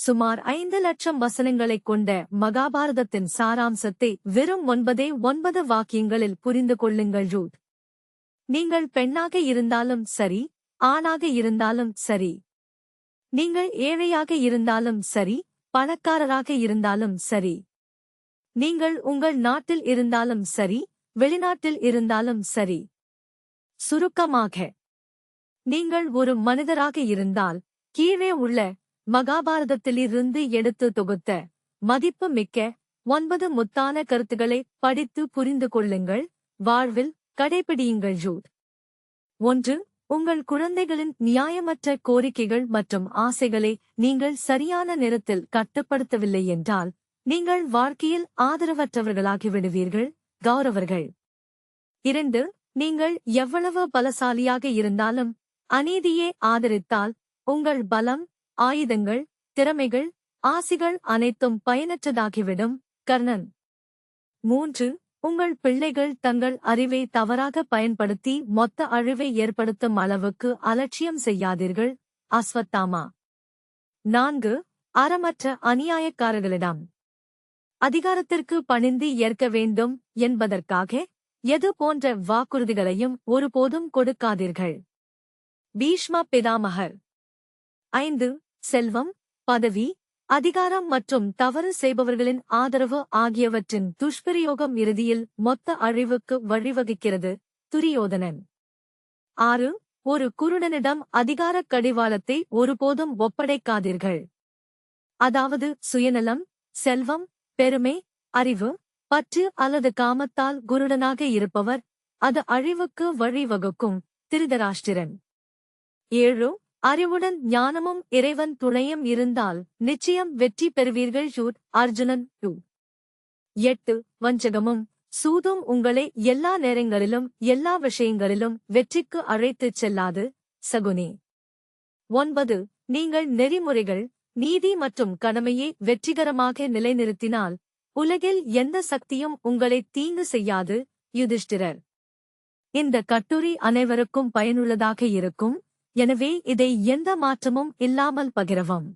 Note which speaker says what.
Speaker 1: சுமார் ஐந்து லட்சம் வசனங்களைக் கொண்ட மகாபாரதத்தின் சாராம்சத்தை வெறும் ஒன்பதே ஒன்பது வாக்கியங்களில் புரிந்து கொள்ளுங்கள் ரூத். நீங்கள் பெண்ணாக இருந்தாலும் சரி ஆணாக இருந்தாலும் சரி. நீங்கள் ஏழையாக இருந்தாலும் சரி பணக்காரராக இருந்தாலும் சரி. நீங்கள் உங்கள் நாட்டில் இருந்தாலும் சரி வெளிநாட்டில் இருந்தாலும் சரி. சுருக்கமாக நீங்கள் ஒரு மனிதராக இருந்தால் கீழே உள்ள மகாபாரதத்திலிருந்து எடுத்து தொகுத்த மதிப்பு மிக்க ஒன்பது முத்தான கருத்துக்களை படித்து புரிந்து கொள்ளுங்கள். வாழ்வில் கடைபிடியுங்கள் ஜூட். ஒன்று உங்கள் குழந்தைகளின் நியாயமற்ற கோரிக்கைகள் மற்றும் ஆசைகளை நீங்கள் சரியான நேரத்தில் கட்டுப்படுத்தவில்லை என்றால் நீங்கள் வாழ்க்கையில் ஆதரவற்றவர்களாகிவிடுவீர்கள் கௌரவர்கள். இரண்டு நீங்கள் எவ்வளவு பலசாலியாக இருந்தாலும் அநீதியே ஆதரித்தால் உங்கள் பலம் ஆயுதங்கள் திறமைகள் ஆசிகள் அனைத்தும் பயனற்றதாகிவிடும். கர்ணன். மூன்று உங்கள் பிள்ளைகள் தங்கள் அறிவை தவறாக பயன்படுத்தி மொத்த அழிவை ஏற்படுத்தும் அளவுக்கு அலட்சியம் செய்யாதீர்கள். அஸ்வத்தாமா. நான்கு அறமற்ற அநியாயக்காரர்களிடம். அதிகாரத்திற்கு பணிந்து ஏற்க வேண்டும் என்பதற்காக எது போன்ற வாக்குறுதிகளையும் ஒருபோதும் கொடுக்காதீர்கள். பீஷ்ம பிதாமகர். ஐந்து செல்வம் பதவி அதிகாரம் மற்றும் தவறு செய்பவர்களின் ஆதரவு ஆகியவற்றின் துஷ்பிரயோகம் இறுதியில் மொத்த அழிவுக்கு வழிவகுக்கிறது. துரியோதனன். ஆறு ஒரு குருடனிடம் அதிகாரக் கடிவாளத்தை ஒருபோதும் ஒப்படைக்காதீர்கள். அதாவது சுயநலம் செல்வம் பெருமை அறிவு பற்று அல்லது காமத்தால் குருடனாக இருப்பவர் அது அழிவுக்கு வழிவகுக்கும். திருதராஷ்டிரன். ஏழு அறிவுடன் ஞானமும் இறைவன் துணையும் இருந்தால் நிச்சயம் வெற்றி பெறுவீர்கள் ஜூட் அர்ஜுனன் டூ எட்டு வஞ்சகமும். சூதும் உங்களை எல்லா நேரங்களிலும் எல்லா விஷயங்களிலும் வெற்றிக்கு அழைத்துச் செல்லாது சகுனி. ஒன்பது நீங்கள் நெறிமுறைகள் நீதி மற்றும் கடமையை வெற்றிகரமாக நிலைநிறுத்தினால் உலகில் எந்த சக்தியும் உங்களை தீங்கு செய்யாது யுதிஷ்டிரர். இந்த கட்டுரை அனைவருக்கும் பயனுள்ளதாக இருக்கும். எனவே இதை எந்த மாற்றமும் இல்லாமல் பகிரவும்.